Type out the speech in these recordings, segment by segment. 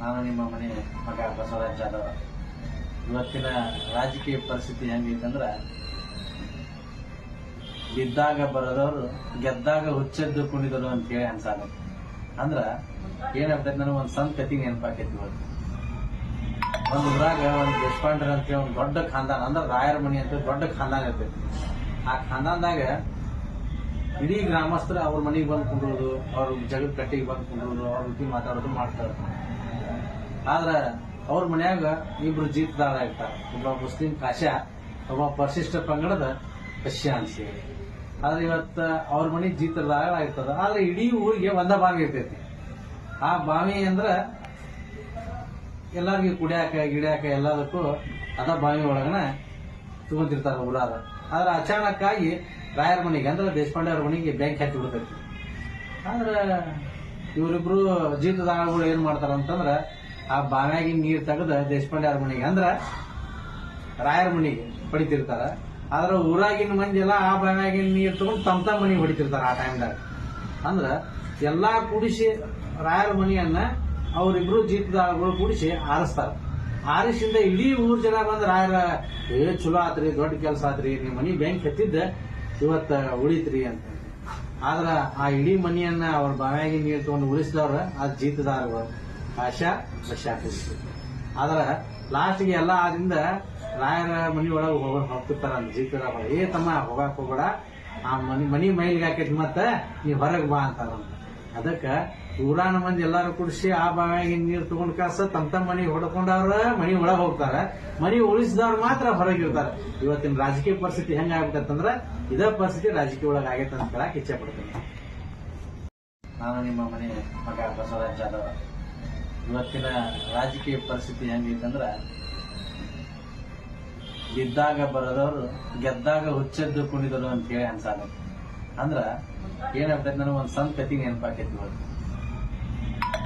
ನಾನು ನಿಮ್ಮ ಮನೆ ಮಗ ಬಸವರಾಜ್ ಜಾಧವ್ ಇವತ್ತಿನ ರಾಜಕೀಯ ಪರಿಸ್ಥಿತಿ ಹೆಂಗೈತಂದ್ರೆ ಗೆದ್ದಾಗ ಬರೋದವರು ಗೆದ್ದಾಗ ಹುಚ್ಚೆದ್ದು ಕುಣಿದರು ಅಂತ ಹೇಳಿ ಅನ್ಸಾಗ ಅಂದ್ರ ಏನಾಗ್ತೈತಿ ನನಗೆ ಒಂದು ಸಣ್ಣ ಕತಿ ನೆನಪಾಕೈತಿ ಇವತ್ತು. ಒಂದು ಊರಾಗ ಒಂದು ದೇಶಪಾಂಡ್ರ ಅಂತ ಹೇಳಿ ಒಂದು ದೊಡ್ಡ ಖಾನ್ದಾನ, ಅಂದ್ರೆ ರಾಯರ ಮನಿ ಅಂತ ದೊಡ್ಡ ಖಾನ್ದಾನ ಇರ್ತೈತಿ. ಆ ಖಾನ್ದಾನದಾಗ ಇಡೀ ಗ್ರಾಮಸ್ಥರು ಅವ್ರ ಮನೆಗೆ ಬಂದು ಕುಂಡ್ರೋದು ಅವ್ರ ಜಗದ ಕಟ್ಟಿಗೆ ಬಂದು ಕುಂಡ್ರೋದು ಅವ್ರ ರೀತಿ ಮಾತಾಡೋದು ಮಾಡ್ತಾರೆ. ಆದ್ರ ಅವ್ರ ಮನ್ಯಾಗ ಇಬ್ರು ಜೀತದಾರ ಇರ್ತಾರ. ಒಬ್ಬ ಮುಸ್ಲಿಂ ಕಾಶ್ಯ, ಒಬ್ಬ ಪರಿಶಿಷ್ಟ ಪಂಗಡದ ಕಶ್ಯ ಅನ್ಸಿ ಆದ್ರೆ ಇವತ್ತ ಅವ್ರ ಮನೆ ಜೀತದಾರ ಇರ್ತದ. ಆದ್ರೆ ಇಡೀ ಊರಿಗೆ ಒಂದ ಬಾವಿ ಇರ್ತೈತಿ. ಆ ಬಾವಿ ಅಂದ್ರ ಎಲ್ಲರಿಗೂ ಕುಡಿಯಾಕ, ಗಿಡ್ಯಾಕ ಎಲ್ಲದಕ್ಕೂ ಅದ ಬಾವಿ ಒಳಗನ ತಗೊಂತಿರ್ತಾರ ಊರಾದ ಆದ್ರೆ ಅಚಾನಕ್ಕಾಗಿ ರಾಯರ ಮನೆಗೆ, ಅಂದ್ರೆ ದೇಶಪಾಂಡೆ ಅವ್ರ ಮನೆಗೆ ಬ್ಯಾಂಕ್ ಹಚ್ಚಿ ಬಿಡ್ತೈತಿ. ಆದ್ರ ಇವರಿಬ್ರು ಜೀತದಾಳಗಳು ಏನ್ ಮಾಡ್ತಾರ ಅಂತಂದ್ರ ಆ ಬಾವ್ಯಾಗಿನ ನೀರ್ ತೆಗೆದ ದೇಶಪಾಂಡೆ ಮನೆಗೆ. ಅಂದ್ರ ರಾಯರ ಮನೆಗೆ ಹೊಡಿತಿರ್ತಾರ. ಆದ್ರ ಊರಾಗಿನ ಮಂದಿ ಎಲ್ಲ ಆ ಬಾವ್ಯಾಗಿನ ನೀರ್ ತಗೊಂಡು ತಮ್ಮ ತಮ್ಮ ಮನೆಗೆ ಹೊಡಿತಿರ್ತಾರ ಆ ಟೈಮ್ದಾಗ ಅಂದ್ರ ಎಲ್ಲಾ ಕೂಡಿಸಿ ರಾಯರ ಮನೆಯನ್ನ ಅವರಿಬ್ರು ಜೀತದಾರಗಳು ಕೂಡಿಸಿ ಆರಿಸ್ತಾರ. ಆರಿಸಿಂದ ಇಡೀ ಊರ್ ಜನ ಬಂದ್ ರಾಯರ, ಏ ಚಲೋ ಆತ್ರಿ, ದೊಡ್ಡ ಕೆಲಸ ಆತ್ರಿ, ನಿಮ್ ಮನಿ ಬ್ಯಾಂಕ್ ಎತ್ತಿದ್ದ ಇವತ್ತ ಉಳಿತ್ರಿ ಅಂತ ಆದ್ರ ಆ ಇಡೀ ಮನಿಯನ್ನ ಅವ್ರ ಬಾವ್ಯಾಗಿ ನೀರು ತಗೊಂಡು ಉಳಿಸಿದವ್ರ ಆ ಜೀತದಾರಗಳು ಆಶಾ ಬಶಾಕಿಸಿ ಆದ್ರೆ ಲಾಸ್ಟ್ಗೆ ಎಲ್ಲ ಆದ್ರಿಂದ ರಾಯರ ಮನಿ ಒಳಗೆ ಹೋಗ, ಹೋಗ್ತಿರ್ತಾರ ಜೀತದಾರ ಏ ತಮ್ಮ, ಹೋಗಾಕ್ ಹೋಗಬೇಡ. ಆ ಮನಿ ಮನಿ ಮೈಲಿಗೆ ಹಾಕೈತಿ ಮತ್ತ ನೀ ಹೊರಗೆ ಬಾ ಅಂತಾರ ಅದಕ್ಕ ಊರಾನ ಮಂದಿ ಎಲ್ಲಾರು ಕುಡಿಸಿ ಆ ಬಾವಿಯಾಗಿ ನೀರ್ ತಗೊಂಡ್ ಕಾಸ ತಮ್ಮ ತಮ್ಮ ಮನಿ ಹೊಡ್ಕೊಂಡವ್ರ ಮನಿ ಒಳಗ್ ಹೋಗ್ತಾರ. ಮನಿ ಉಳಿಸಿದವ್ರು ಮಾತ್ರ ಹೊರಗಿರ್ತಾರ ಇವತ್ತಿನ ರಾಜಕೀಯ ಪರಿಸ್ಥಿತಿ ಹೆಂಗ ಆಗ್ಬಿಟ್ಟಂದ್ರ ಇದ ಪರಿಸ್ಥಿತಿ ರಾಜಕೀಯ ಒಳಗ ಆಗೈತೆ ಅಂತ ಹೇಳಕ್ ಇಚ್ಛೆ ಪಡ್ತೀನಿ. ನಾನು ನಿಮ್ಮ ಮನೆ ಮಗ ಬಸವರಾಜ್ ಜಾಧವ್ ಇವತ್ತಿನ ರಾಜಕೀಯ ಪರಿಸ್ಥಿತಿ ಹೆಂಗೈತಂದ್ರ ಗೆದ್ದಾಗ ಬರೋದವ್ರು ಗೆದ್ದಾಗ ಹುಚ್ಚೆದ್ದು ಕುಣಿದರು ಅಂತ ಹೇಳಿ ಅನ್ಸಾಗ ಅಂದ್ರ ಏನಾಗ್ತೈತಿ ನನಗೆ ಒಂದು ಸಣ್ಣ ಕತಿ ನೆನಪಾಕೈತಿ ಇವತ್ತು.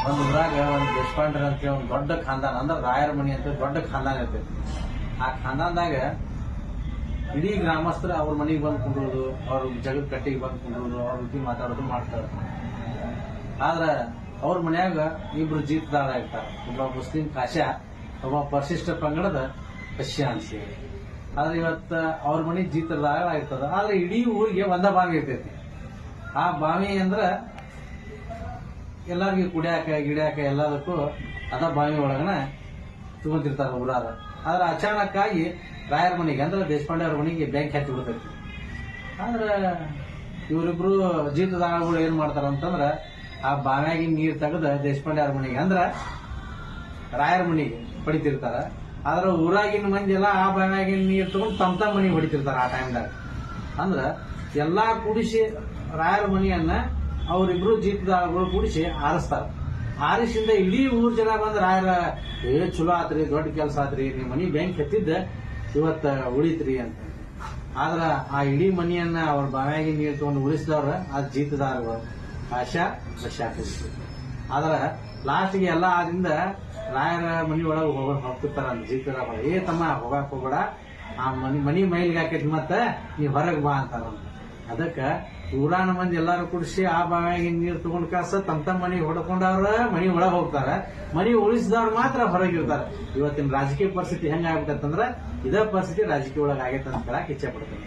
ಒಂದು ಊರಾಗ ಒಂದು ದೇಶಪಾಂಡ್ರ ಅಂತ ಒಂದು ದೊಡ್ಡ ಖಾನ್ದಾನ, ಅಂದ್ರೆ ರಾಯರ ಮನಿ ಅಂತ ದೊಡ್ಡ ಖಾನ್ದಾನ ಇರ್ತೈತಿ. ಆ ಖಾನ್ದಾನದಾಗ ಇಡೀ ಗ್ರಾಮಸ್ಥರು ಅವ್ರ ಮನೆಗೆ ಬಂದು ಕುಂಡ್ರೋದು ಅವ್ರ ಜಗದ ಕಟ್ಟಿಗೆ ಬಂದು ಕುಂಡ್ರೋದು ಅವ್ರ ರೀತಿ ಮಾತಾಡೋದು ಮಾಡ್ತಾರೆ. ಆದ್ರ ಅವ್ರ ಮನ್ಯಾಗ ಇಬ್ರು ಜೀತದಾರ ಇರ್ತಾರ. ಒಬ್ಬ ಮುಸ್ಲಿಂ ಕಾಶ್ಯ, ಒಬ್ಬ ಪರಿಶಿಷ್ಟ ಪಂಗಡದ ಕಶ್ಯ ಅನ್ಸಿ ಆದ್ರೆ ಇವತ್ತ ಅವ್ರ ಮನೆ ಜೀತದಾರ ಇರ್ತದ. ಆದ್ರೆ ಇಡೀ ಊರಿಗೆ ಒಂದ ಬಾವಿ ಇರ್ತೈತಿ. ಆ ಬಾವಿ ಅಂದ್ರ ಎಲ್ಲರಿಗೂ ಕುಡಿಯಾಕ, ಗಿಡ್ಯಾಕ ಎಲ್ಲದಕ್ಕೂ ಅದ ಬಾವಿ ಒಳಗನ ತಗೊಂತಿರ್ತಾರ ಊರಾದ ಆದ್ರೆ ಅಚಾನಕ್ಕಾಗಿ ರಾಯರ ಮನೆಗೆ, ಅಂದ್ರೆ ದೇಶಪಾಂಡೆ ಅವ್ರ ಮನೆಗೆ ಬ್ಯಾಂಕ್ ಹಚ್ಚಿ ಬಿಡ್ತೈತಿ. ಆದ್ರ ಇವರಿಬ್ರು ಜೀತದಾಳಗಳು ಏನ್ ಮಾಡ್ತಾರ ಅಂತಂದ್ರ ಆ ಬಾವ್ಯಾಗಿನ ನೀರು ತೆಗೆದ ದೇಶಪಾಂಡೆ ಅವ್ರ ಮನೆಗೆ. ಅಂದ್ರ ರಾಯರ ಮನೆಗೆ ಹೊಡಿತಿರ್ತಾರ. ಆದ್ರ ಊರಾಗಿನ ಮಂದಿ ಎಲ್ಲ ಆ ಬಾವ್ಯಾಗಿನ ನೀರ್ ತಗೊಂಡು ತಮ್ಮ ತಮ್ಮ ಮನೆಗೆ ಹೊಡಿತಿರ್ತಾರ ಆ ಟೈಮ್ದಾಗ ಅಂದ್ರ ಎಲ್ಲಾ ಕೂಡಿಸಿ ರಾಯರ ಮನೆಯನ್ನ ಅವರಿಬ್ರು ಜೀತದಾರ್ಗಳು ಕೂಡಿಸಿ ಆರಿಸ್ತಾರ. ಆರಿಸಿಂದ ಇಡೀ ಊರ್ ಜನ ಬಂದ್ ರಾಯರ, ಏ ಚಲೋ ಆತ್ರಿ, ದೊಡ್ಡ ಕೆಲಸ ಆತ್ರಿ ನಿಮ್ಮ ಮನಿ ಬ್ಯಾಂಕ್ ಹತ್ತಿದ್ದ ಇವತ್ತ ಉಳಿತ್ರಿ ಅಂತ ಆದ್ರ ಆ ಇಡೀ ಮನಿಯನ್ನ ಅವ್ರ ಬಾವ್ಯಾಗಿ ನೀರು ತಗೊಂಡು ಉಳಿಸಿದವ್ರ ಆ ಜೀತದಾರಗಳು ಆಶಾ ಬಶಾಕಿಸಿ ಆದ್ರ ಲಾಸ್ಟ್ಗೆ ಎಲ್ಲ ಆದ್ರಿಂದ ರಾಯರ ಮನಿ ಒಳಗೆ ಹೋಗ ಹೋಗ್ತಿರ್ತಾರ ಜೀತದಾರ ಏ ತಮ್ಮ, ಹೋಗಾಕ್ ಹೋಗ್ಬೇಡ. ಆ ಮನಿ ಮನಿ ಮೈಲಿಗೆ ಹಾಕೈತಿ ಮತ್ತ ನೀ ಹೊರಗೆ ಬಾ ಅಂತಾರ ಅದಕ್ಕ ಊರಾನ ಮಂದಿ ಎಲ್ಲಾರು ಕುಡಿಸಿ ಆ ಬಾವಿಯಾಗಿ ನೀರ್ ತಗೊಂಡ್ ಕಾಸ ತಮ್ಮ ತಮ್ಮ ಮನಿ ಹೊಡ್ಕೊಂಡವ್ರ ಮನಿ ಒಳಗ್ ಹೋಗ್ತಾರ. ಮನಿ ಉಳಿಸಿದವ್ರು ಮಾತ್ರ ಹೊರಗಿರ್ತಾರ ಇವತ್ತಿನ ರಾಜಕೀಯ ಪರಿಸ್ಥಿತಿ ಹೆಂಗ ಆಗ್ಬಿಟ್ಟಂದ್ರ ಇದೇ ಪರಿಸ್ಥಿತಿ ರಾಜಕೀಯ ಒಳಗ ಆಗೈತೆ ಅಂತ ಹೇಳಕ್ ಇಚ್ಛೆ ಪಡ್ತೀನಿ.